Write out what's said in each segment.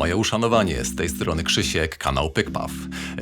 Moje uszanowanie, z tej strony Krzysiek, kanał PykPaw.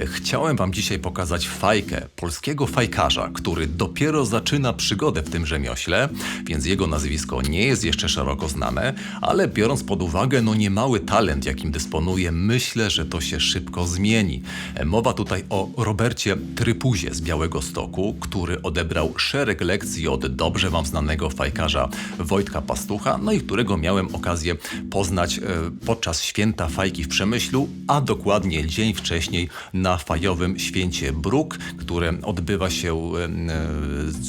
Chciałem Wam dzisiaj pokazać fajkę polskiego fajkarza, który dopiero zaczyna przygodę w tym rzemiośle, więc jego nazwisko nie jest jeszcze szeroko znane, ale biorąc pod uwagę no niemały talent, jakim dysponuje, myślę, że to się szybko zmieni. Mowa tutaj o Robercie Trypuzie z Białego Stoku, który odebrał szereg lekcji od dobrze Wam znanego fajkarza Wojtka Pastucha, no i którego miałem okazję poznać e, podczas święta fajki w Przemyślu, a dokładnie dzień wcześniej na fajowym święcie Bruk, które odbywa się e, e,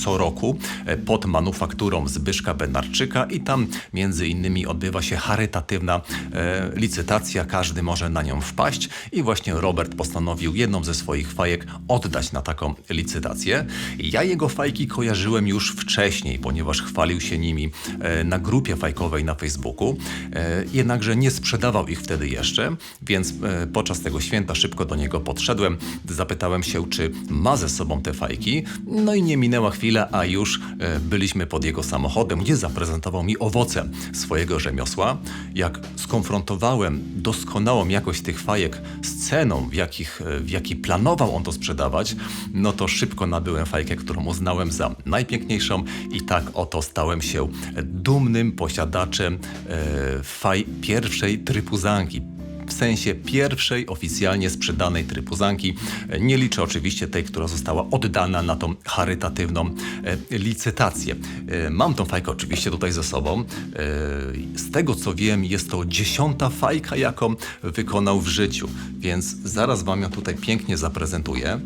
co roku e, pod manufakturą Zbyszka Benarczyka i tam między innymi odbywa się charytatywna licytacja, każdy może na nią wpaść i właśnie Robert postanowił jedną ze swoich fajek oddać na taką licytację. Ja jego fajki kojarzyłem już wcześniej, ponieważ chwalił się nimi na grupie fajkowej na Facebooku, jednakże nie sprzedawał ich wtedy jeszcze, więc e, podczas tego święta szybko do niego podszedłem, zapytałem się, czy ma ze sobą te fajki, no i nie minęła chwila, a już e, byliśmy pod jego samochodem, gdzie zaprezentował mi owoce swojego rzemiosła. Jak skonfrontowałem doskonałą jakość tych fajek z ceną, w, jakich, e, w jakiej planował on to sprzedawać, no to szybko nabyłem fajkę, którą uznałem za najpiękniejszą i tak oto stałem się dumnym posiadaczem e, faj pierwszej trypuzanki. W sensie pierwszej oficjalnie sprzedanej trypuzanki. E, Nie liczę oczywiście tej, która została oddana na tą charytatywną e, licytację. E, Mam tą fajkę oczywiście tutaj ze sobą. Z tego co wiem, jest to dziesiąta fajka, jaką wykonał w życiu, więc zaraz Wam ją tutaj pięknie zaprezentuję.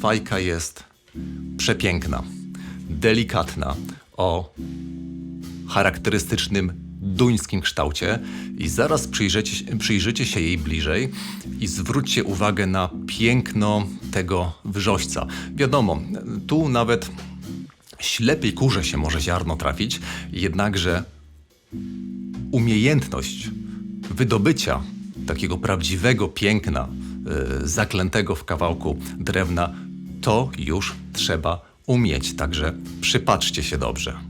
Fajka jest przepiękna, delikatna, o charakterystycznym duńskim kształcie i zaraz przyjrzycie, przyjrzycie się jej bliżej i zwróćcie uwagę na piękno tego wrzośca. Wiadomo, tu nawet ślepej kurze się może ziarno trafić, jednakże umiejętność wydobycia takiego prawdziwego piękna, y, zaklętego w kawałku drewna, to już trzeba umieć. Także przypatrzcie się dobrze.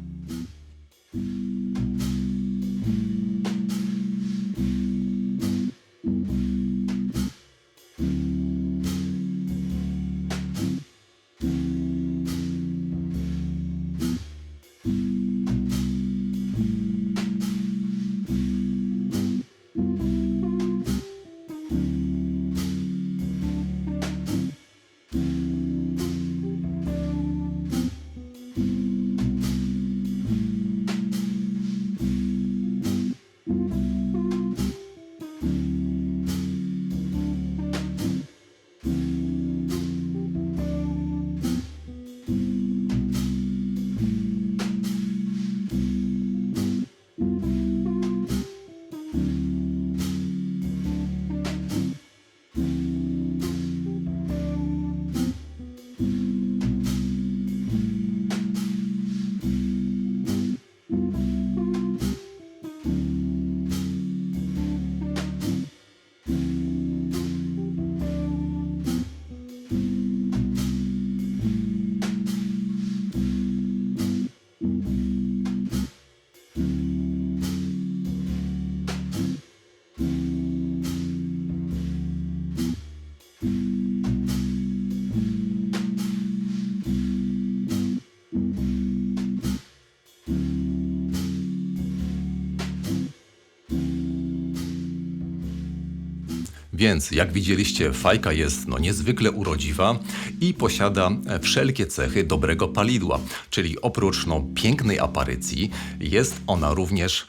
Więc, jak widzieliście, fajka jest no, niezwykle urodziwa i posiada e, wszelkie cechy dobrego palidła. Czyli oprócz no, pięknej aparycji, jest ona również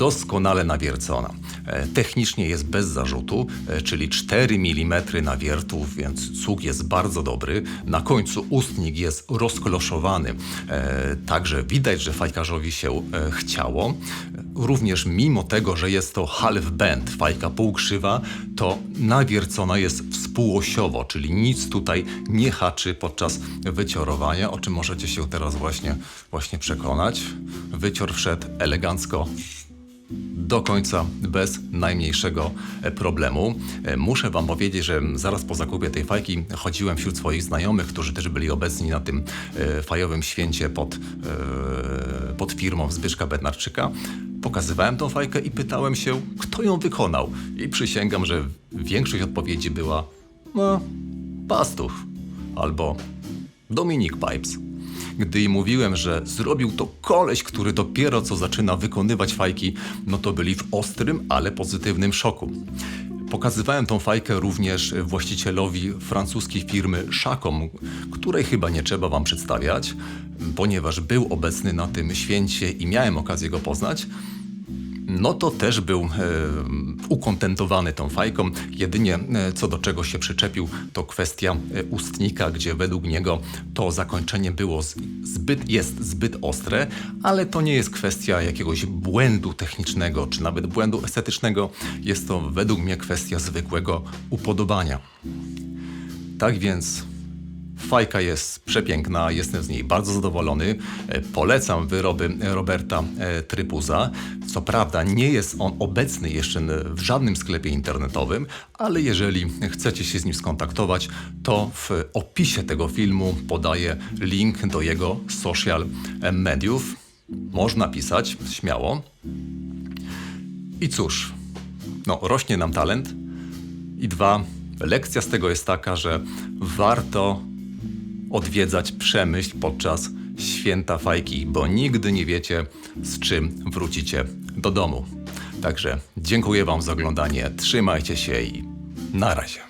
doskonale nawiercona. E, Technicznie jest bez zarzutu, e, czyli 4 mm nawiertów, więc cuk jest bardzo dobry. Na końcu ustnik jest rozkloszowany, e, także widać, że fajkarzowi się chciało. Również mimo tego, że jest to half bend, fajka półkrzywa, to nawiercona jest współosiowo, czyli nic tutaj nie haczy podczas wyciorowania, o czym możecie się teraz właśnie, właśnie przekonać. Wycior wszedł elegancko do końca bez najmniejszego e, problemu. E, Muszę Wam powiedzieć, że zaraz po zakupie tej fajki chodziłem wśród swoich znajomych, którzy też byli obecni na tym e, fajowym święcie pod, pod firmą Zbyszka Bednarczyka. Pokazywałem tą fajkę i pytałem się, kto ją wykonał. I przysięgam, że większość odpowiedzi była no, Pastów albo Dominik Pipes. Gdy im mówiłem, że zrobił to koleś, który dopiero co zaczyna wykonywać fajki, no to byli w ostrym, ale pozytywnym szoku. Pokazywałem tą fajkę również właścicielowi francuskiej firmy Chacom, której chyba nie trzeba wam przedstawiać, ponieważ był obecny na tym święcie i miałem okazję go poznać no to też był e, ukontentowany tą fajką. Jedynie e, co do czego się przyczepił, to kwestia e, ustnika, gdzie według niego to zakończenie było zbyt, jest zbyt ostre, ale to nie jest kwestia jakiegoś błędu technicznego, czy nawet błędu estetycznego. Jest to według mnie kwestia zwykłego upodobania. Tak więc Fajka jest przepiękna, jestem z niej bardzo zadowolony. E, Polecam wyroby Roberta e, Trypuza. Co prawda nie jest on obecny jeszcze w żadnym sklepie internetowym, ale jeżeli chcecie się z nim skontaktować, to w opisie tego filmu podaję link do jego social mediów. Można pisać śmiało. I cóż, no, rośnie nam talent. I dwa, lekcja z tego jest taka, że warto odwiedzać Przemyśl podczas święta fajki, bo nigdy nie wiecie, z czym wrócicie do domu. Także dziękuję Wam za oglądanie, trzymajcie się i na razie.